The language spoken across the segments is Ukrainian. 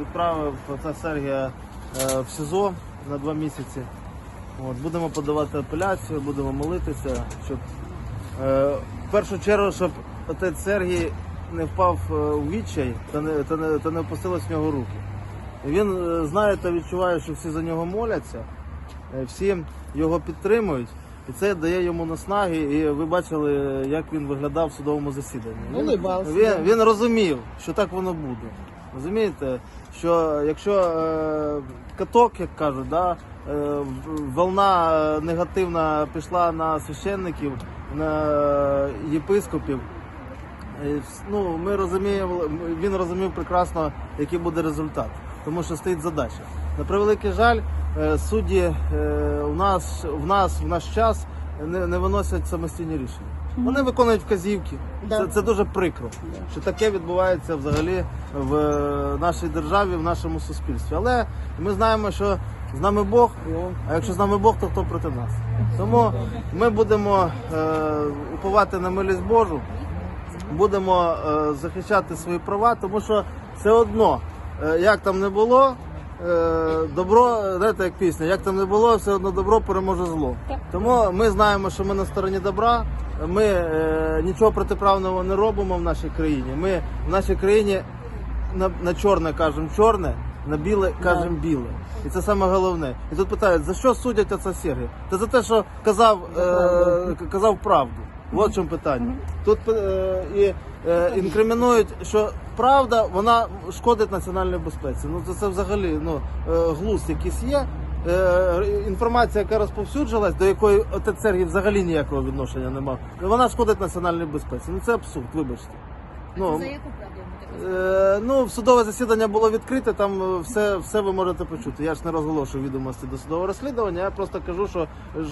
Відправив отця Сергія е, в СІЗО на два місяці. От, будемо подавати апеляцію, будемо молитися, щоб е, в першу чергу, щоб отець Сергій не впав е, у відчай та не, та не, та не опустились в нього руки. Він знає та відчуває, що всі за нього моляться, всі його підтримують. І це дає йому наснаги, і ви бачили, як він виглядав в судовому засіданні. Він, він, він розумів, що так воно буде. Розумієте, що якщо е, каток, як кажуть, да, е, волна е, негативна пішла на священників, на е, єпископів, е, ну, ми розуміємо, він розумів прекрасно, який буде результат, тому що стоїть задача. На превеликий жаль, судді у нас в нас в наш час не, не виносять самостійні рішення. Вони виконують вказівки. Да. Це, це дуже прикро, що таке відбувається взагалі в е, нашій державі, в нашому суспільстві. Але ми знаємо, що з нами Бог, а якщо з нами Бог, то хто проти нас? Тому ми будемо е, уповати на милість Божу, будемо е, захищати свої права, тому що все одно, е, як там не було, добро, знаєте, як пісня, як там не було, все одно добро переможе зло. Тому ми знаємо, що ми на стороні добра. Ми е, нічого протиправного не робимо в нашій країні. Ми в нашій країні на, на чорне кажемо чорне, на біле кажемо біле. І це саме головне. І тут питають, за що судять отця Сергія? Та за те, що казав, е, казав правду. От в чому питання. Тут е, і е, інкримінують, що правда вона шкодить національній безпеці. Ну це, це взагалі ну, е, глузд якийсь є. Е, інформація, яка розповсюджилась, до якої Сергій взагалі ніякого відношення не мав, вона шкодить національній безпеці. Ну це абсурд, вибачте. Ну, За яку правду йому Е, ну, судове засідання було відкрите, там е, все, все ви можете почути. Я ж не розголошую відомості до судового розслідування, я просто кажу, що,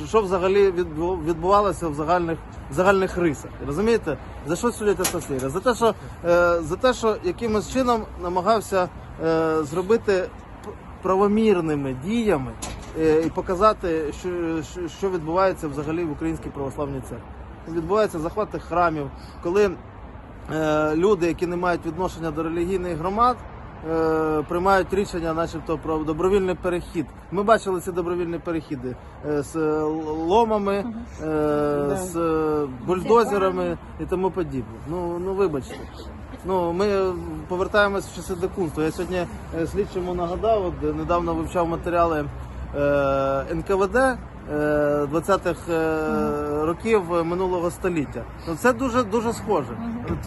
що взагалі відбу- відбувалося в загальних, в загальних рисах. Розумієте? За що судять Астасиря? За те, що, е, за те, що якимось чином намагався е, зробити правомірними діями е, і показати, що, що, відбувається взагалі в Українській православній церкві. Відбуваються захвати храмів, коли люди, які не мають відношення до релігійних громад, е, приймають рішення, начебто, про добровільний перехід. Ми бачили ці добровільні перехіди е, з е, ломами, е, з е, бульдозерами і тому подібне. Ну, ну вибачте. Ну, ми повертаємось в часи дикунства. Я сьогодні е, слідчому нагадав, от, недавно вивчав матеріали е, НКВД е, 20-х е, років минулого століття. Ну це дуже дуже схоже.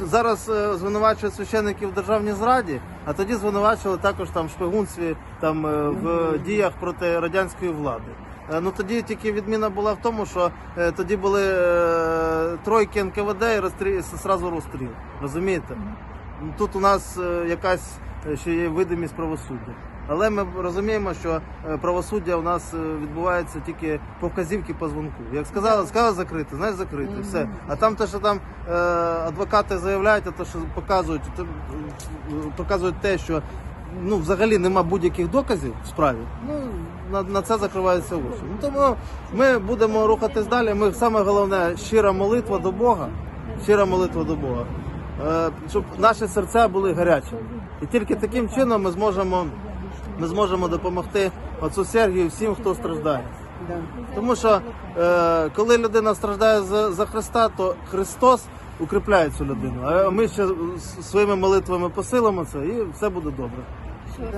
Зараз е, звинувачують священиків в державній зраді, а тоді звинувачували також там в шпигунстві, там е, в діях проти радянської влади. Е, Ну тоді тільки відміна була в тому, що е, тоді були е, тройки НКВД і розстріл, зразу розстріл. Розумієте? Ну, Тут у нас е, якась е, ще є видимість правосуддя. Але ми розуміємо, що е, правосуддя у нас відбувається тільки по вказівці по дзвонку. Як сказали, сказали закрити, знаєш закрити, все. А там те, що там е, адвокати заявляють, а те, що показують, то, показують те, що ну взагалі нема будь-яких доказів в справі. Ну на, на це закриваються очі. Ну тому ми будемо рухатись далі. Ми саме головне щира молитва до Бога. Щира молитва до Бога. Е, щоб наші серця були гарячими. І тільки таким чином ми зможемо, ми зможемо допомогти отцу Сергію всім, хто страждає. Тому що е, коли людина страждає за, за Христа, то Христос укріпляє цю людину. А ми ще своїми молитвами посилимо це і все буде добре.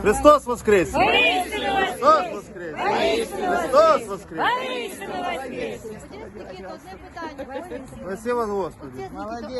Христос Воскрес! Христос Воскрес! Христос Воскрес! Одне питання. Спасибо, Господи! Молодец.